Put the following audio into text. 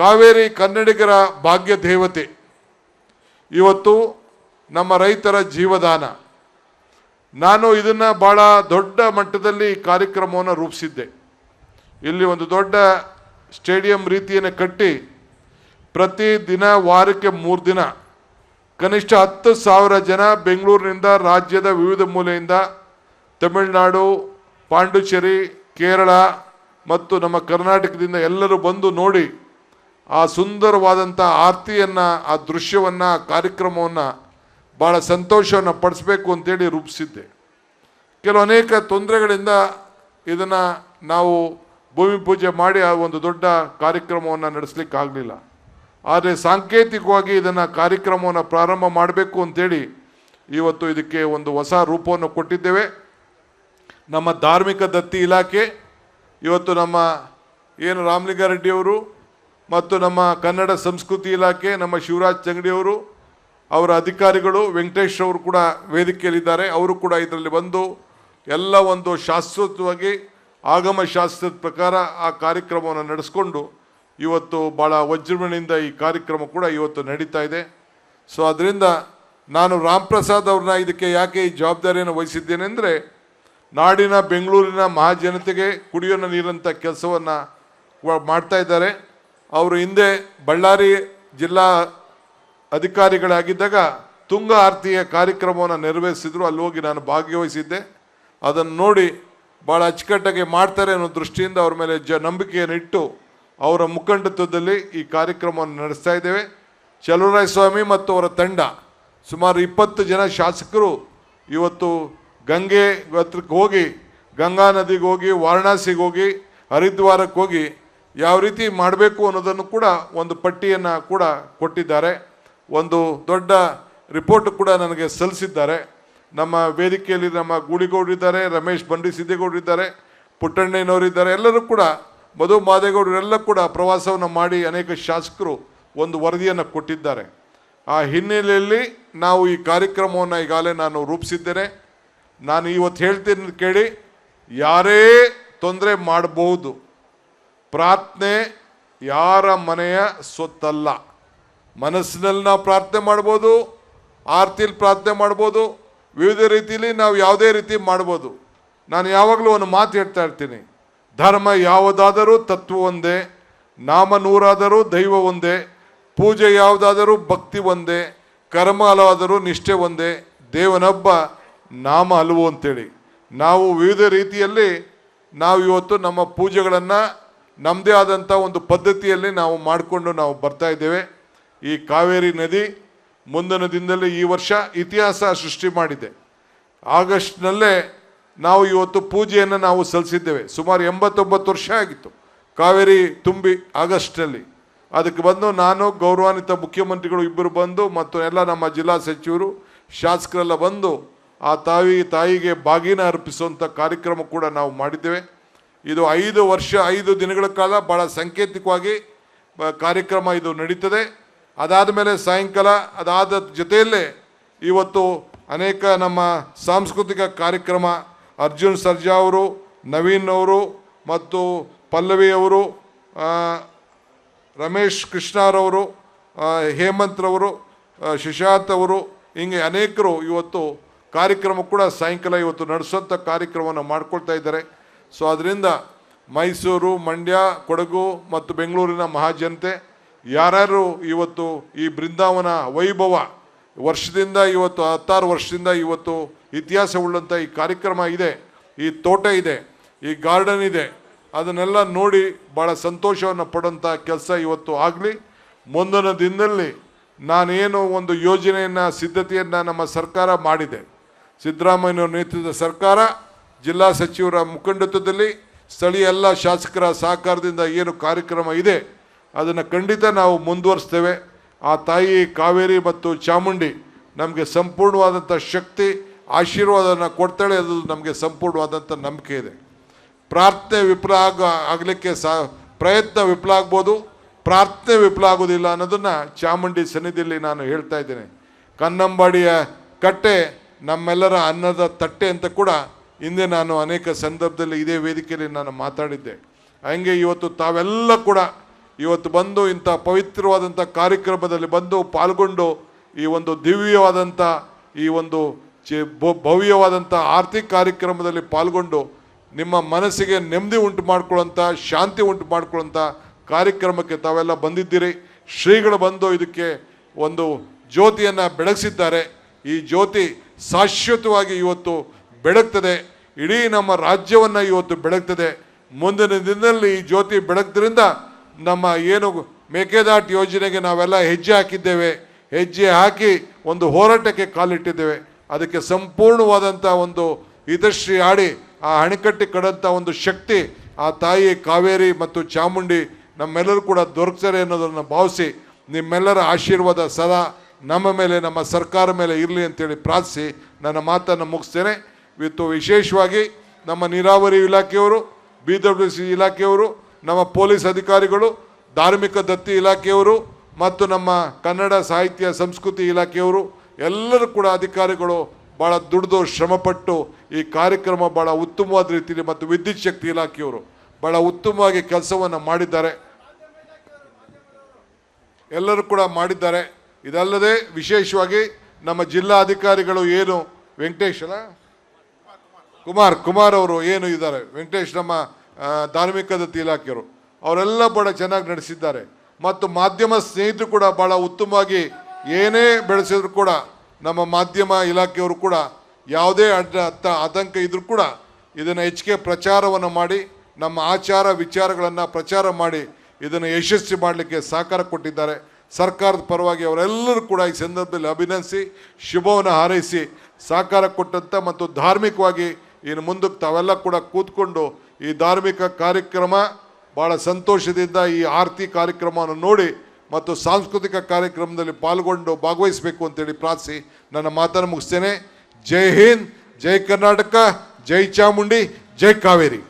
ಕಾವೇರಿ ಕನ್ನಡಿಗರ ಭಾಗ್ಯ ದೇವತೆ ಇವತ್ತು ನಮ್ಮ ರೈತರ ಜೀವದಾನ. ನಾನು ಇದನ್ನು ಭಾಳ ದೊಡ್ಡ ಮಟ್ಟದಲ್ಲಿ ಕಾರ್ಯಕ್ರಮವನ್ನು ರೂಪಿಸಿದ್ದೆ. ಇಲ್ಲಿ ಒಂದು ದೊಡ್ಡ ಸ್ಟೇಡಿಯಂ ರೀತಿಯನ್ನು ಕಟ್ಟಿ ಪ್ರತಿ ದಿನ ವಾರಕ್ಕೆ ಮೂರು ದಿನ ಕನಿಷ್ಠ ಹತ್ತು ಸಾವಿರ ಜನ ಬೆಂಗಳೂರಿನಿಂದ ರಾಜ್ಯದ ವಿವಿಧ ಮೂಲೆಯಿಂದ ತಮಿಳುನಾಡು, ಪಾಂಡುಚೇರಿ, ಕೇರಳ ಮತ್ತು ನಮ್ಮ ಕರ್ನಾಟಕದಿಂದ ಎಲ್ಲರೂ ಬಂದು ನೋಡಿ ಆ ಸುಂದರವಾದಂಥ ಆರತಿಯನ್ನು, ಆ ದೃಶ್ಯವನ್ನು ಆ ಕಾರ್ಯಕ್ರಮವನ್ನು ಭಾಳ ಸಂತೋಷವನ್ನು ಪಡಿಸ್ಬೇಕು ಅಂತೇಳಿ ರೂಪಿಸಿದ್ದೆ. ಕೆಲವು ಅನೇಕ ತೊಂದರೆಗಳಿಂದ ಇದನ್ನು ನಾವು ಭೂಮಿ ಪೂಜೆ ಮಾಡಿ ಆ ಒಂದು ದೊಡ್ಡ ಕಾರ್ಯಕ್ರಮವನ್ನು ನಡೆಸಲಿಕ್ಕೆ ಆಗಲಿಲ್ಲ. ಆದರೆ ಸಾಂಕೇತಿಕವಾಗಿ ಇದನ್ನು ಕಾರ್ಯಕ್ರಮವನ್ನು ಪ್ರಾರಂಭ ಮಾಡಬೇಕು ಅಂತೇಳಿ ಇವತ್ತು ಇದಕ್ಕೆ ಒಂದು ಹೊಸ ರೂಪವನ್ನು ಕೊಟ್ಟಿದ್ದೇವೆ. ನಮ್ಮ ಧಾರ್ಮಿಕ ದತ್ತಿ ಇಲಾಖೆ, ಇವತ್ತು ನಮ್ಮ ಏನು ರಾಮಲಿಂಗಾರೆಡ್ಡಿಯವರು ಮತ್ತು ನಮ್ಮ ಕನ್ನಡ ಸಂಸ್ಕೃತಿ ಇಲಾಖೆ, ನಮ್ಮ ಶಿವರಾಜ್ ಚಂಗಡಿಯವರು ಅವರ ಅಧಿಕಾರಿಗಳು, ವೆಂಕಟೇಶ್ ಅವರು ಕೂಡ ವೇದಿಕೆಯಲ್ಲಿದ್ದಾರೆ. ಅವರು ಕೂಡ ಇದರಲ್ಲಿ ಬಂದು ಎಲ್ಲ ಒಂದು ಶಾಶ್ವತವಾಗಿ ಆಗಮ ಶಾಸ್ತ್ರದ ಪ್ರಕಾರ ಆ ಕಾರ್ಯಕ್ರಮವನ್ನು ನಡೆಸ್ಕೊಂಡು ಇವತ್ತು ಭಾಳ ವಜ್ರಮಣಿಯಿಂದ ಈ ಕಾರ್ಯಕ್ರಮ ಕೂಡ ಇವತ್ತು ನಡೀತಾ ಇದೆ. ಸೊ ಅದರಿಂದ ನಾನು ರಾಮ್ ಪ್ರಸಾದ್ ಅವ್ರನ್ನ ಇದಕ್ಕೆ ಯಾಕೆ ಈ ಜವಾಬ್ದಾರಿಯನ್ನು ವಹಿಸಿದ್ದೇನೆ ಅಂದರೆ, ನಾಡಿನ ಬೆಂಗಳೂರಿನ ಮಹಾಜನತೆಗೆ ಕುಡಿಯೋ ನೀರಂಥ ಕೆಲಸವನ್ನು ಮಾಡ್ತಾ ಇದ್ದಾರೆ. ಅವರು ಹಿಂದೆ ಬಳ್ಳಾರಿ ಜಿಲ್ಲಾ ಅಧಿಕಾರಿಗಳಾಗಿದ್ದಾಗ ತುಂಗ ಆರತಿಯ ಕಾರ್ಯಕ್ರಮವನ್ನು ನೆರವೇರಿಸಿದ್ರು. ಅಲ್ಲಿ ಹೋಗಿ ನಾನು ಭಾಗವಹಿಸಿದ್ದೆ. ಅದನ್ನು ನೋಡಿ ಭಾಳ ಅಚ್ಚುಕಟ್ಟಾಗಿ ಮಾಡ್ತಾರೆ ಅನ್ನೋ ದೃಷ್ಟಿಯಿಂದ ಅವ್ರ ಮೇಲೆ ಜ ನಂಬಿಕೆಯನ್ನು ಇಟ್ಟು ಅವರ ಮುಖಂಡತ್ವದಲ್ಲಿ ಈ ಕಾರ್ಯಕ್ರಮವನ್ನು ನಡೆಸ್ತಾ ಇದ್ದೇವೆ. ಚಲುವರಾಯ ಸ್ವಾಮಿ ಮತ್ತು ಅವರ ತಂಡ, ಸುಮಾರು ಇಪ್ಪತ್ತು ಜನ ಶಾಸಕರು ಇವತ್ತು ಗಂಗೆ ಹತ್ರಕ್ಕೆ ಹೋಗಿ, ಗಂಗಾ ನದಿಗೆ ಹೋಗಿ, ವಾರಣಾಸಿಗೆ ಹೋಗಿ, ಹರಿದ್ವಾರಕ್ಕೆ ಹೋಗಿ ಯಾವ ರೀತಿ ಮಾಡಬೇಕು ಅನ್ನೋದನ್ನು ಕೂಡ ಒಂದು ಪಟ್ಟಿಯನ್ನು ಕೂಡ ಕೊಟ್ಟಿದ್ದಾರೆ. ಒಂದು ದೊಡ್ಡ ರಿಪೋರ್ಟ್ ಕೂಡ ನನಗೆ ಸಲ್ಲಿಸಿದ್ದಾರೆ. ನಮ್ಮ ವೇದಿಕೆಯಲ್ಲಿ ನಮ್ಮ ಗೂಳಿಗೌಡರಿದ್ದಾರೆ ರಮೇಶ್ ಬಂಡಿ ಸಿದ್ದೇಗೌಡರಿದ್ದಾರೆ ಪುಟ್ಟಣ್ಣಯ್ಯನವರಿದ್ದಾರೆ ಎಲ್ಲರೂ ಕೂಡ, ಮಧು ಮಾದೇಗೌಡರೆಲ್ಲ ಕೂಡ ಪ್ರವಾಸವನ್ನು ಮಾಡಿ ಅನೇಕ ಶಾಸಕರು ಒಂದು ವರದಿಯನ್ನು ಕೊಟ್ಟಿದ್ದಾರೆ. ಆ ಹಿನ್ನೆಲೆಯಲ್ಲಿ ನಾವು ಈ ಕಾರ್ಯಕ್ರಮವನ್ನು ಈಗಾಗಲೇ ನಾನು ರೂಪಿಸಿದ್ದೇನೆ. ನಾನು ಇವತ್ತು ಹೇಳ್ತೀನಿ ಕೇಳಿ, ಯಾರೇ ತೊಂದರೆ ಮಾಡಬಹುದು ಪ್ರಾರ್ಥನೆ ಯಾರ ಮನೆಯ ಸೊತ್ತಲ್ಲ ಮನಸ್ಸಿನಲ್ಲಿ ನಾವು ಪ್ರಾರ್ಥನೆ ಮಾಡ್ಬೋದು, ಆರ್ತಿಲಿ ಪ್ರಾರ್ಥನೆ ಮಾಡ್ಬೋದು, ವಿವಿಧ ರೀತಿಯಲ್ಲಿ ನಾವು ಯಾವುದೇ ರೀತಿ ಮಾಡ್ಬೋದು. ನಾನು ಯಾವಾಗಲೂ ಒಂದು ಮಾತು ಹೇಳ್ತಾ ಇರ್ತೀನಿ. ಧರ್ಮ ಯಾವುದಾದರೂ ತತ್ವ ಒಂದೇ, ನಾಮ ನೂರಾದರೂ ದೈವ ಒಂದೇ, ಪೂಜೆ ಯಾವುದಾದರೂ ಭಕ್ತಿ ಒಂದೇ, ಕರ್ಮ ಹಲವಾದರೂ ನಿಷ್ಠೆ ಒಂದೇ, ದೇವನೊಬ್ಬ ನಾಮ ಹಲವು ಅಂತೇಳಿ. ನಾವು ವಿವಿಧ ರೀತಿಯಲ್ಲಿ ನಾವು ಇವತ್ತು ನಮ್ಮ ಪೂಜೆಗಳನ್ನು ನಮ್ಮದೇ ಆದಂಥ ಒಂದು ಪದ್ಧತಿಯಲ್ಲಿ ನಾವು ಮಾಡಿಕೊಂಡು ನಾವು ಬರ್ತಾ ಇದ್ದೇವೆ. ಈ ಕಾವೇರಿ ನದಿ ಮುಂದಿನ ದಿನದಲ್ಲಿ ಈ ವರ್ಷ ಇತಿಹಾಸ ಸೃಷ್ಟಿ ಮಾಡಿದೆ. ಆಗಸ್ಟ್ನಲ್ಲೇ ನಾವು ಇವತ್ತು ಪೂಜೆಯನ್ನು ನಾವು ಸಲ್ಲಿಸಿದ್ದೇವೆ. ಸುಮಾರು ಎಂಬತ್ತೊಂಬತ್ತು ವರ್ಷ ಆಗಿತ್ತು ಕಾವೇರಿ ತುಂಬಿ ಆಗಸ್ಟ್ನಲ್ಲಿ. ಅದಕ್ಕೆ ಬಂದು ನಾನು, ಗೌರವಾನ್ವಿತ ಮುಖ್ಯಮಂತ್ರಿಗಳು ಇಬ್ಬರು ಬಂದು ಮತ್ತು ಎಲ್ಲ ನಮ್ಮ ಜಿಲ್ಲಾ ಸಚಿವರು, ಶಾಸಕರೆಲ್ಲ ಬಂದು ಆ ತಾಯಿ ತಾಯಿಗೆ ಬಾಗಿನ ಅರ್ಪಿಸುವಂಥ ಕಾರ್ಯಕ್ರಮ ಕೂಡ ನಾವು ಮಾಡಿದ್ದೇವೆ. ಇದು ಐದು ವರ್ಷ, ಐದು ದಿನಗಳ ಕಾಲ ಭಾಳ ಸಾಂಕೇತಿಕವಾಗಿ ಕಾರ್ಯಕ್ರಮ ಇದು ನಡೀತದೆ. ಅದಾದ ಮೇಲೆ ಸಾಯಂಕಾಲ, ಅದಾದ ಜೊತೆಯಲ್ಲೇ ಇವತ್ತು ಅನೇಕ ನಮ್ಮ ಸಾಂಸ್ಕೃತಿಕ ಕಾರ್ಯಕ್ರಮ, ಅರ್ಜುನ್ ಸರ್ಜಾ ಅವರು, ನವೀನ್ ಅವರು ಮತ್ತು ಪಲ್ಲವಿ ಅವರು ರಮೇಶ್ ಕೃಷ್ಣಾರವರು ಹೇಮಂತ್ರವರು ಶಶಾಂತ್ ಅವರು, ಹಿಂಗೆ ಅನೇಕರು ಇವತ್ತು ಕಾರ್ಯಕ್ರಮ ಕೂಡ ಸಾಯಂಕಾಲ ಇವತ್ತು ನಡೆಸುವಂಥ ಕಾರ್ಯಕ್ರಮವನ್ನು ಮಾಡ್ಕೊಳ್ತಾ ಇದ್ದಾರೆ. ಸೊ ಅದರಿಂದ ಮೈಸೂರು, ಮಂಡ್ಯ, ಕೊಡಗು ಮತ್ತು ಬೆಂಗಳೂರಿನ ಮಹಾಜನತೆ ಯಾರ್ಯಾರು ಇವತ್ತು ಈ ಬೃಂದಾವನ ವೈಭವ ವರ್ಷದಿಂದ ಇವತ್ತು, ಹತ್ತಾರು ವರ್ಷದಿಂದ ಇವತ್ತು ಇತಿಹಾಸ ಉಳ್ಳಂಥ ಈ ಕಾರ್ಯಕ್ರಮ ಇದೆ, ಈ ತೋಟ ಇದೆ, ಈ ಗಾರ್ಡನ್ ಇದೆ, ಅದನ್ನೆಲ್ಲ ನೋಡಿ ಭಾಳ ಸಂತೋಷವನ್ನು ಪಡೋಂಥ ಕೆಲಸ ಇವತ್ತು ಆಗಲಿ. ಮುಂದಿನ ದಿನದಲ್ಲಿ ನಾನೇನು ಒಂದು ಯೋಜನೆಯನ್ನು, ಸಿದ್ಧತೆಯನ್ನು ನಮ್ಮ ಸರ್ಕಾರ ಮಾಡಿದೆ. ಸಿದ್ದರಾಮಯ್ಯನವರ ನೇತೃತ್ವದ ಸರ್ಕಾರ ಜಿಲ್ಲಾ ಸಚಿವರ ಮುಖಂಡತ್ವದಲ್ಲಿ ಸ್ಥಳೀಯ ಎಲ್ಲ ಶಾಸಕರ ಸಹಕಾರದಿಂದ ಏನು ಕಾರ್ಯಕ್ರಮ ಇದೆ, ಅದನ್ನು ಖಂಡಿತ ನಾವು ಮುಂದುವರಿಸ್ತೇವೆ. ಆ ತಾಯಿ ಕಾವೇರಿ ಮತ್ತು ಚಾಮುಂಡಿ ನಮಗೆ ಸಂಪೂರ್ಣವಾದಂಥ ಶಕ್ತಿ ಆಶೀರ್ವಾದನ ಕೊಡ್ತಾಳೆ ಅದು ನಮಗೆ ಸಂಪೂರ್ಣವಾದಂಥ ನಂಬಿಕೆ ಇದೆ. ಪ್ರಾರ್ಥನೆ ವಿಫಲ ಆಗ, ಆಗಲಿಕ್ಕೆ ಸಾ ಪ್ರಯತ್ನ ವಿಫಲ ಆಗ್ಬೋದು. ಪ್ರಾರ್ಥನೆ ವಿಫಲ ಆಗೋದಿಲ್ಲ ಅನ್ನೋದನ್ನು ಚಾಮುಂಡಿ ಸನ್ನಿಧಿಯಲ್ಲಿ ನಾನು ಹೇಳ್ತಾ ಇದ್ದೇನೆ. ಕನ್ನಂಬಾಡಿಯ ಕಟ್ಟೆ ನಮ್ಮೆಲ್ಲರ ಅನ್ನದ ತಟ್ಟೆ ಅಂತ ಕೂಡ ಹಿಂದೆ ನಾನು ಅನೇಕ ಸಂದರ್ಭದಲ್ಲಿ ಇದೇ ವೇದಿಕೆಯಲ್ಲಿ ನಾನು ಮಾತಾಡಿದ್ದೆ. ಹಂಗೆ ಇವತ್ತು ತಾವೆಲ್ಲ ಕೂಡ ಇವತ್ತು ಬಂದು ಇಂಥ ಪವಿತ್ರವಾದಂಥ ಕಾರ್ಯಕ್ರಮದಲ್ಲಿ ಬಂದು ಪಾಲ್ಗೊಂಡು ಈ ಒಂದು ದಿವ್ಯವಾದಂಥ ಈ ಒಂದು ಭವ್ಯವಾದಂಥ ಆರ್ಥಿಕ ಕಾರ್ಯಕ್ರಮದಲ್ಲಿ ಪಾಲ್ಗೊಂಡು ನಿಮ್ಮ ಮನಸ್ಸಿಗೆ ನೆಮ್ಮದಿ ಉಂಟು ಮಾಡ್ಕೊಳ್ಳೋಂಥ ಶಾಂತಿ ಉಂಟು ಮಾಡ್ಕೊಳ್ಳೋಂಥ ಕಾರ್ಯಕ್ರಮಕ್ಕೆ ತಾವೆಲ್ಲ ಬಂದಿದ್ದೀರಿ. ಶ್ರೀಗಳು ಬಂದು ಇದಕ್ಕೆ ಒಂದು ಜ್ಯೋತಿಯನ್ನು ಬೆಳಗಿಸಿದ್ದಾರೆ. ಈ ಜ್ಯೋತಿ ಶಾಶ್ವತವಾಗಿ ಇವತ್ತು ಬೆಳಗ್ತದೆ. ಇಡೀ ನಮ್ಮ ರಾಜ್ಯವನ್ನು ಇವತ್ತು ಬೆಳಗ್ತದೆ. ಮುಂದಿನ ದಿನದಲ್ಲಿ ಈ ಜ್ಯೋತಿ ಬೆಳಗ್ದ್ರಿಂದ ನಮ್ಮ ಏನು ಮೇಕೆದಾಟ್ ಯೋಜನೆಗೆ ನಾವೆಲ್ಲ ಹೆಜ್ಜೆ ಹಾಕಿದ್ದೇವೆ. ಹೆಜ್ಜೆ ಹಾಕಿ ಒಂದು ಹೋರಾಟಕ್ಕೆ ಕಾಲಿಟ್ಟಿದ್ದೇವೆ. ಅದಕ್ಕೆ ಸಂಪೂರ್ಣವಾದಂಥ ಒಂದು ಹಿತಶ್ರೀ ಆಡಿ, ಆ ಅಣೆಕಟ್ಟಿ ಕಡಂಥ ಒಂದು ಶಕ್ತಿ, ಆ ತಾಯಿ ಕಾವೇರಿ ಮತ್ತು ಚಾಮುಂಡಿ ನಮ್ಮೆಲ್ಲರೂ ಕೂಡ ದೊರಕ್ತಾರೆ ಅನ್ನೋದನ್ನು ಭಾವಿಸಿ, ನಿಮ್ಮೆಲ್ಲರ ಆಶೀರ್ವಾದ ಸದಾ ನಮ್ಮ ಮೇಲೆ, ನಮ್ಮ ಸರ್ಕಾರ ಮೇಲೆ ಇರಲಿ ಅಂತೇಳಿ ಪ್ರಾರ್ಥಿಸಿ, ನನ್ನ ಮಾತನ್ನು ಮುಗಿಸ್ತೇನೆ. ಇವತ್ತು ವಿಶೇಷವಾಗಿ ನಮ್ಮ ನೀರಾವರಿ ಇಲಾಖೆಯವರು ಬಿ ಡಬ್ಲ್ಯೂ ಸಿ ಇಲಾಖೆಯವರು, ನಮ್ಮ ಪೊಲೀಸ್ ಅಧಿಕಾರಿಗಳು, ಧಾರ್ಮಿಕ ದತ್ತಿ ಇಲಾಖೆಯವರು ಮತ್ತು ನಮ್ಮ ಕನ್ನಡ ಸಾಹಿತ್ಯ ಸಂಸ್ಕೃತಿ ಇಲಾಖೆಯವರು, ಎಲ್ಲರೂ ಕೂಡ ಅಧಿಕಾರಿಗಳು ಭಾಳ ದುಡಿದು ಶ್ರಮಪಟ್ಟು ಈ ಕಾರ್ಯಕ್ರಮ ಭಾಳ ಉತ್ತಮವಾದ ರೀತಿಯಲ್ಲಿ ಮತ್ತು ವಿದ್ಯುತ್ ಶಕ್ತಿ ಇಲಾಖೆಯವರು ಭಾಳ ಉತ್ತಮವಾಗಿ ಕೆಲಸವನ್ನು ಮಾಡಿದ್ದಾರೆ. ಎಲ್ಲರೂ ಕೂಡ ಮಾಡಿದ್ದಾರೆ. ಇದಲ್ಲದೆ ವಿಶೇಷವಾಗಿ ನಮ್ಮ ಜಿಲ್ಲಾ ಅಧಿಕಾರಿಗಳು ಏನು ವೆಂಕಟೇಶ್ವರ ಕುಮಾರ್ ಕುಮಾರ್ ಅವರು ಏನು ಇದ್ದಾರೆ? ವೆಂಕಟೇಶ್ ನಮ್ಮ ಧಾರ್ಮಿಕ ದತ್ತಿ ಇಲಾಖೆಯವರು ಅವರೆಲ್ಲ ಬಹಳ ಚೆನ್ನಾಗಿ ನಡೆಸಿದ್ದಾರೆ. ಮತ್ತು ಮಾಧ್ಯಮ ಸ್ನೇಹಿತರು ಕೂಡ ಭಾಳ ಉತ್ತಮವಾಗಿ ಏನೇ ಬೆಳೆಸಿದ್ರು ಕೂಡ, ನಮ್ಮ ಮಾಧ್ಯಮ ಇಲಾಖೆಯವರು ಕೂಡ ಯಾವುದೇ ಅಡ್ಡ ಆತಂಕ ಇದ್ರೂ ಕೂಡ ಇದನ್ನು ಹೆಚ್ಚಿಗೆ ಪ್ರಚಾರವನ್ನು ಮಾಡಿ, ನಮ್ಮ ಆಚಾರ ವಿಚಾರಗಳನ್ನು ಪ್ರಚಾರ ಮಾಡಿ ಇದನ್ನು ಯಶಸ್ವಿ ಮಾಡಲಿಕ್ಕೆ ಸಹಕಾರ ಕೊಟ್ಟಿದ್ದಾರೆ. ಸರ್ಕಾರದ ಪರವಾಗಿ ಅವರೆಲ್ಲರೂ ಕೂಡ ಈ ಸಂದರ್ಭದಲ್ಲಿ ಅಭಿನಂದಿಸಿ, ಶುಭವನ್ನು ಹಾರೈಸಿ, ಸಹಕಾರ ಕೊಟ್ಟಂಥ ಮತ್ತು ಧಾರ್ಮಿಕವಾಗಿ ಇನ್ನು ಮುಂದಕ್ಕೆ ತಾವೆಲ್ಲ ಕೂಡ ಕೂತ್ಕೊಂಡು ಈ ಧಾರ್ಮಿಕ ಕಾರ್ಯಕ್ರಮ ಭಾಳ ಸಂತೋಷದಿಂದ ಈ ಆರತಿ ಕಾರ್ಯಕ್ರಮವನ್ನು ನೋಡಿ ಮತ್ತು ಸಾಂಸ್ಕೃತಿಕ ಕಾರ್ಯಕ್ರಮದಲ್ಲಿ ಪಾಲ್ಗೊಂಡು ಭಾಗವಹಿಸಬೇಕು ಅಂತೇಳಿ ಪ್ರಾರ್ಥಿಸಿ ನನ್ನ ಮಾತನ್ನು ಮುಗಿಸ್ತೇನೆ. ಜೈ ಹಿಂದ್, ಜೈ ಕರ್ನಾಟಕ, ಜೈ ಚಾಮುಂಡಿ, ಜೈ ಕಾವೇರಿ.